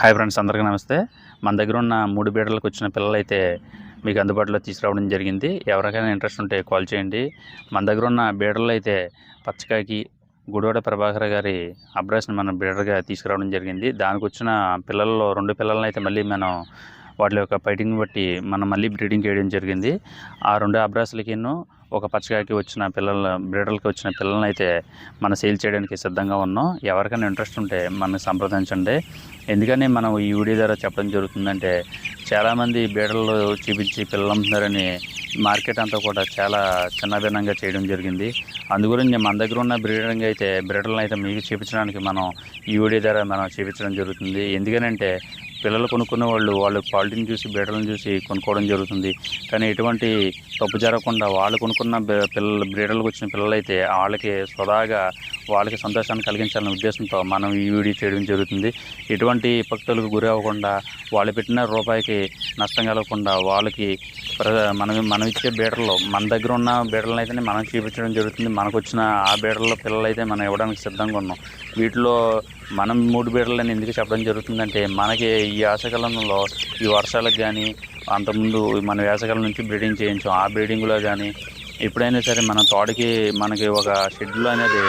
Hi friends అందరికీ నమస్తే. మన దగ్గర ఉన్న మూడు బీడలకు వచ్చిన పిల్లలైతే మీకు అందుబాటులో తీసుకురావడం జరిగింది. ఎవరికైనా ఇంట్రెస్ట్ ఉంటే కాల్ చేయండి. మన దగ్గర ఉన్న బీడర్లు అయితే పచ్చకాకి గుడివాడ ప్రభాకర్ గారి అబ్రాస్ని మన బీడర్గా తీసుకురావడం జరిగింది. దానికి వచ్చిన పిల్లల్లో రెండు పిల్లలను అయితే మళ్ళీ మనం వాటి యొక్క ఫైటింగ్ బట్టి మనం మళ్ళీ బ్రీడింగ్ చేయడం జరిగింది. ఆ రెండు అబ్రాసులకిను ఒక పచ్చగాకి వచ్చిన పిల్లల బ్రీడర్లకి వచ్చిన పిల్లల్ని అయితే మనం సేల్ చేయడానికి సిద్ధంగా ఉన్నాం. ఎవరికైనా ఇంట్రెస్ట్ ఉంటే మనం సంప్రదించండి. ఎందుకని మనం ఈ వీడియో ద్వారా చెప్పడం జరుగుతుందంటే చాలామంది బీడర్లు చూపించి పిల్లలు అమ్ముతున్నారని మార్కెట్ అంతా కూడా చాలా చిన్నభిన్నంగా చేయడం జరిగింది. అందుగురించి మన దగ్గర ఉన్న బ్రీడింగ్ అయితే బ్రీడర్లను అయితే మీకు చూపించడానికి మనం ఈ వీడియో ద్వారా మనం చూపించడం జరుగుతుంది. ఎందుకనంటే పిల్లలు కొనుక్కునే వాళ్ళు వాళ్ళు క్వాలిటీని చూసి బ్రీడర్లను చూసి కొనుక్కోవడం జరుగుతుంది. కానీ ఎటువంటి తప్పు జరగకుండా వాళ్ళు కొనుక్కున్న పిల్లలు బ్రీడర్లకు వచ్చిన పిల్లలు అయితే వాళ్ళకి సుదాగా వాళ్ళకి సంతోషాన్ని కలిగించాలనే ఉద్దేశంతో మనం ఈ వీడియో చేయడం జరుగుతుంది. ఎటువంటి భక్తులకు గురి అవ్వకుండా వాళ్ళు పెట్టిన రూపాయికి నష్టం కలగకుండా వాళ్ళకి మనం మనం ఇచ్చే బీడర్లో మన దగ్గర ఉన్న బీడర్లను అయితే మనం చూపించడం జరుగుతుంది. మనకు వచ్చిన ఆ బీడర్లో పిల్లలు అయితే మనం ఇవ్వడానికి సిద్ధంగా ఉన్నాం. వీటిలో మనం మూడు బీడర్లని ఎందుకు చెప్పడం జరుగుతుందంటే మనకి ఈ ఆశకాలంలో ఈ వర్షాలకు కానీ అంతకుముందు మన వేసకాలం నుంచి బ్రీడింగ్ చేయించాం. ఆ బ్రీడింగ్లో కానీ ఎప్పుడైనా సరే మన తోటకి మనకి ఒక షెడ్యూల్ అనేది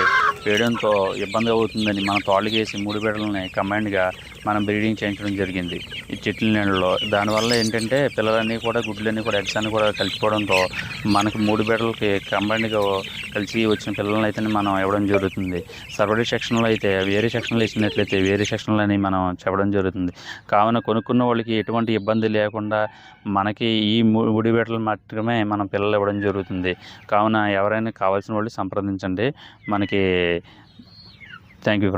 వేయడంతో ఇబ్బంది అవుతుందని మన తోటకి వేసి మూడు బీడలని కమాండ్గా మనం బ్రీడింగ్ చేయించడం జరిగింది. ఈ చెట్ల నీళ్ళలో దానివల్ల ఏంటంటే పిల్లలన్నీ కూడా గుడ్లన్నీ కూడా ఎగ్స్ అన్నీ కూడా కలిసిపోవడంతో మనకు మూడు బీడలకి కంబైన్డ్గా కలిసి వచ్చిన పిల్లల్ని అయితే మనం ఇవ్వడం జరుగుతుంది. సర్వరీ సెక్షన్లో అయితే వేరే సెక్షన్లో ఇచ్చినట్లయితే వేరే సెక్షన్లని మనం చెప్పడం జరుగుతుంది. కావున కొనుక్కున్న వాళ్ళకి ఎటువంటి ఇబ్బంది లేకుండా మనకి ఈ మూడు బిడ్డలు మాత్రమే మనం పిల్లలు ఇవ్వడం జరుగుతుంది. కావున ఎవరైనా కావాల్సిన వాళ్ళు సంప్రదించండి. మనకి థ్యాంక్ యూ